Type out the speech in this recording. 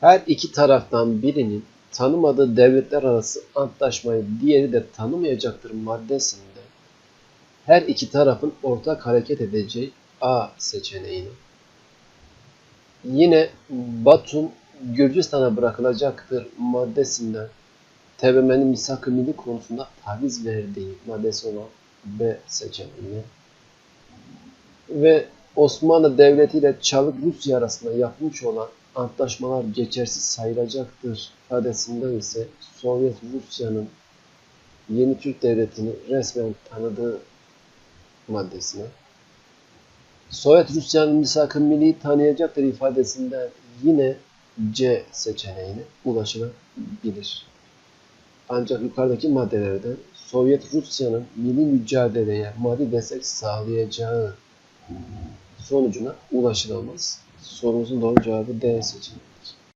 Her iki taraftan birinin tanımadığı devletler arası antlaşmayı diğeri de tanımayacaktır maddesinde her iki tarafın ortak hareket edeceği A seçeneğini. Yine Batum Gürcistan'a bırakılacaktır maddesinden TBMM'nin misak-ı milli konusunda taviz verdiği maddesi olan B seçeneğini ve Osmanlı Devleti ile Çalık Rusya arasında yapılmış olan antlaşmalar geçersiz sayılacaktır ifadesinden ise Sovyet Rusya'nın yeni Türk Devleti'ni resmen tanıdığı maddesine Sovyet Rusya'nın misak-ı milli tanıyacaktır ifadesinden yine C seçeneğine ulaşılabilir. Ancak yukarıdaki maddelerden Sovyet Rusya'nın milli mücadeleye maddi destek sağlayacağı sonucuna ulaşılamaz. Sorumuzun doğru cevabı D seçeneği.